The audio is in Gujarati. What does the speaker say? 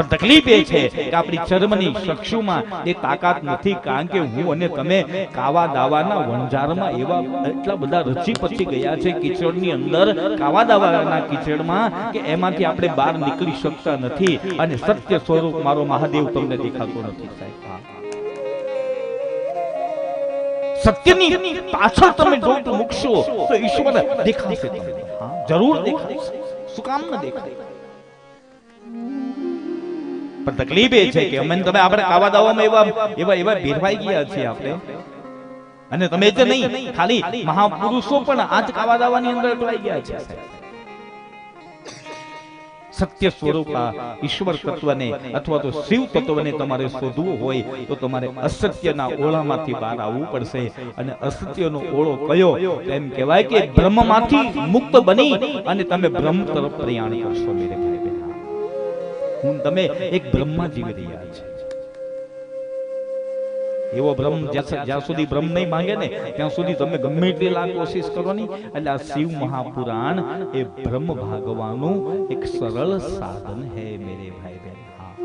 પણ તકલીફ એ છે કે આપણી ચર્મની ચક્ષુમાં એ તાકાત નથી કારણ કે હું અને તમે કાવા દાવાના વણઝારમાં એવા એટલા બધા રચી પચી ગયા છે કિચડની અંદર કાવા દાવાના કિચડમાં કે એમાંથી આપણે બહાર નીકળી શકતા નથી અને સત્ય સ્વરૂપ મારો મહાદેવ તમને દેખાતો નથી સાહેબ. સત્યની પાછળ તમે જોત મૂકશો તો ઈશ્વર દેખાશે તમને. જરૂર દેખાશે. શું કામ ન દેખાય? પણ તકલીફ એ છે કે અમે તમે આપણે કાવા દાવામાં એવા એવા એવા ભેરવાઈ ગયા છીએ આપણે. અને તમે જ નહીં, ખાલી મહાપુરુષો પણ આજ કાવા દાવાની અંદર અટવાઈ ગયા છે સત્ય સ્વરૂપા ઈશ્વર તત્વને અથવા તો શિવ તત્વને તમારે શોધવું હોય તો તમારે અસત્યના ઓળામાંથી બહાર આવવું પડશે. અને અસત્યનો ઓળો કયો? એમ કહેવાય કે બ્રહ્મમાંથી મુક્ત બની અને તમે બ્રહ્મ તરફ પ્રયાણ કરશો, મેરે હું તમે એક બ્રહ્મા જીવી રહ્યા છે. એવો બ્રહ્મ જ્યાં સુધી બ્રહ્મ નહીં માંગે ને, ત્યાં સુધી તમે ગમે એટલી લાખ કોશિશ કરો નહીં એટલે આ શિવ મહાપુરાણ એ બ્રહ્મ ભાગવાનું એક સરળ સાધન હે, મેરે ભાઈ